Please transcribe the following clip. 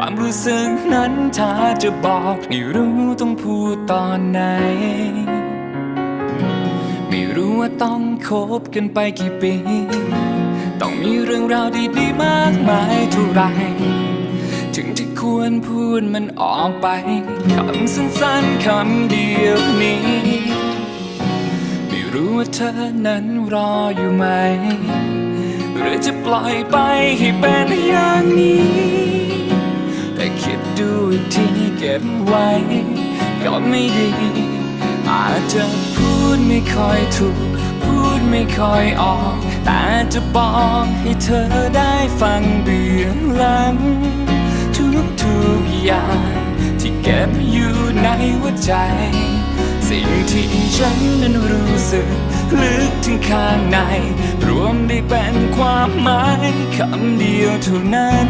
ความรู้สึกนั้นถ้าจะบอกไม่รู้ต้องพูดตอนไหน ไม่รู้ว่าต้องคบกันไปกี่ปี ต้องมีเรื่องราวดีๆมากมายเท่าไร ถึงที่ควรพูดมันออกไปคำสั้นๆคำเดียวนี้ ไม่รู้ว่าเธอนั้นรออยู่ไหม หรือจะปล่อยไปให้เป็นอย ดดูอีกทีเก็บไว้ ก็ไม่ดี อาจจะพูดไม่ค่อยถูก พูดไม่ค่อยออก แต่จะบอกให้เธอได้ฟังเบื้องหลัง ทุกทุกอย่างที่เก็บอยู่ในหัวใจ สิ่งที่ฉันนั้นรู้สึกลึกถึงข้างใน รวมได้เป็นความหมายคำเดียวเท่านั้น